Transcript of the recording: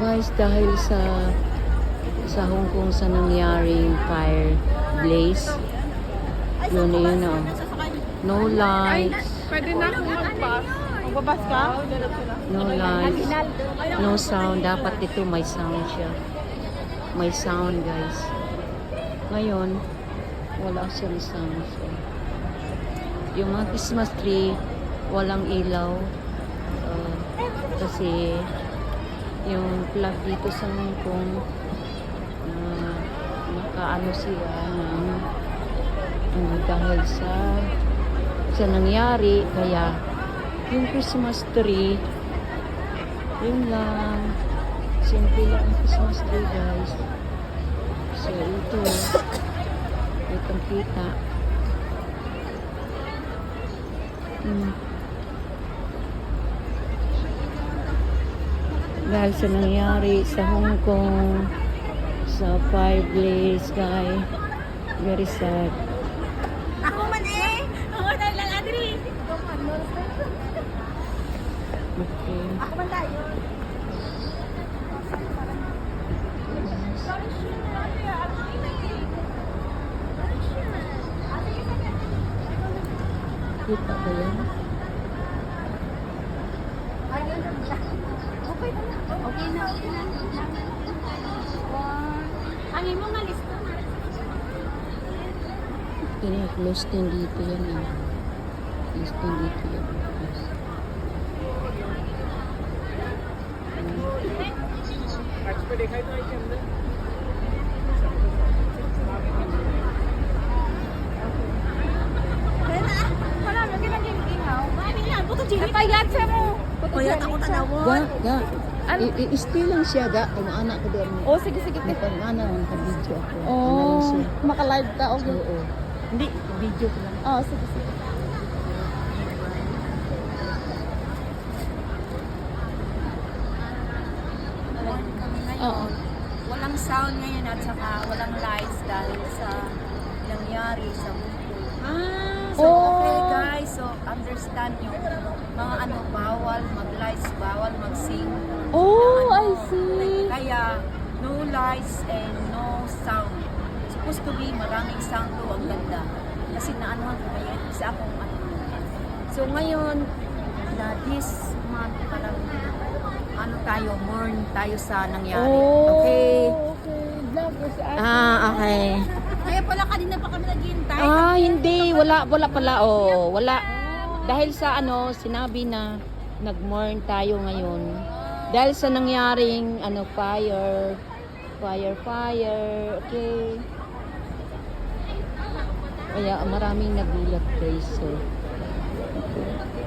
Guys, dahil sa sa Hong Kong sa nangyaring fire blaze, yun na yun oh. No lights, Pwede na akong mag-bus. Magbabas ka? no lights, no sound. Dapat ito may sound siya. May sound guys. Ngayon, wala siyang sound. So, yung mga Christmas tree, walang ilaw. Uh, kasi yung plug dito sa Hong Kong na nakaano siya ng ano, dahil sa sa nangyari kaya yung Christmas tree yun lang. Simple lang ang Christmas tree guys. So ito itong kita hmm. Dahil sa nangyari sa Hong Kong sa fire blaze guy very sad Ako man eh! Ako na lang, Adri! okay Ako man tayo. kita ba yan? Okay na. Okay na. Ang imong nga listo na. Kaya close din dito yan eh. Close din dito yan. Close. Wala, lagi lang yung ihaw. Mami yan, puto chili. Napayat siya mo. Payat ako Ga, tanawon. ga. I- i- stay lang siya, ga. Kumaana ko doon. Oh, sige, sige. May pang-ana, naka-video ako. Ano Oh, maka-live ka. Okay. Oo. Hindi, video ko lang. Oh, sige, sige. Oo. Walang sound ngayon at saka walang lights dahil sa nangyari sa mundo. Ah, So, okay guys, so understand nyo, mga ano, bawal mag-lights, bawal mag-sing. Oh, na I ano. see. Kaya, no lights and no sound. Supposed to be maraming sound to, ang ganda. Kasi naanohan ko kaya isa akong ano. So ngayon, na this month, parang ano tayo, mourn tayo sa nangyari. Oh, Okay? okay. Vlog ko si Ate. Ah, okay. Kaya pala kanina pa kami naghihintay. Ah, hindi. Wala, wala pala. Oh, wala. Dahil sa ano, sinabi na nag-mourn tayo ngayon. Dahil sa nangyaring ano, fire. Fire, fire. Okay. Kaya maraming nagulat guys. So, okay.